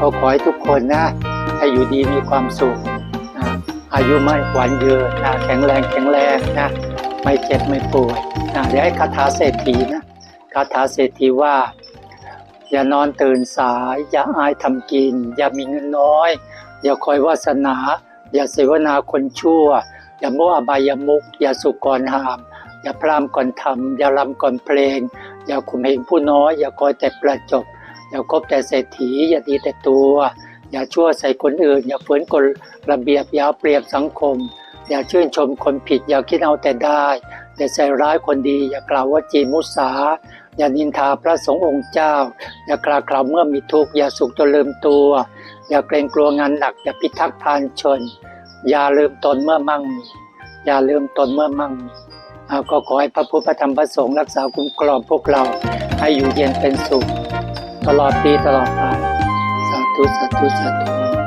ก็ขอให้ทุกคนนะให้อยู่ดีมีความสุขอายุมั่นขวัญยืนนะแข็งแรงแข็งแรงนะไม่เจ็บไม่ป่วยนะเดี๋ยวให้คาถาเศรษฐีนะคาถาเศรษฐีว่า อย่านอนตื่นสาย อย่าอายทำกิน อย่ามีเงินน้อย อย่าคอยวาสนา อย่าเสวนาคนชั่ว อย่าโมอบายามุก อย่าสุกก่อนหาม อย่าพรามก่อนทำอย่ารำก่อนเพลง อย่าข่มเหงผู้น้อย อย่าคอยแต่ประจบ อย่าคบแต่เศรษฐีอย่าดีแต่ตัว อย่าชั่วใส่คนอื่น อย่าฝืนกฎระเบียบอย่าเอาเปรียบสังคม อย่าชื่นชมคนผิด อย่าคิดเอาแต่ได้ อย่าใส่ร้ายคนดี อย่ากล่าวว่าจีมุสาอย่านินทาพระสงฆ์องค์เจ้า อย่ากล่าวกล่าวเมื่อมีทุกข์อย่าสุขจนลืมตัว อย่าเกรงกลัวงานหนัก อย่าพิทักษ์พานชน อย่าลืมตนเมื่อมั่งมีอย่าลืมตนเมื่อมั่งมีก็ขอให้พระพุทธธรรมพระสงฆ์รักษาคุ้มครองพวกเราให้อยู่เย็นเป็นสุข ตลอดปีตลอดไปสาธุสาธุสาธุ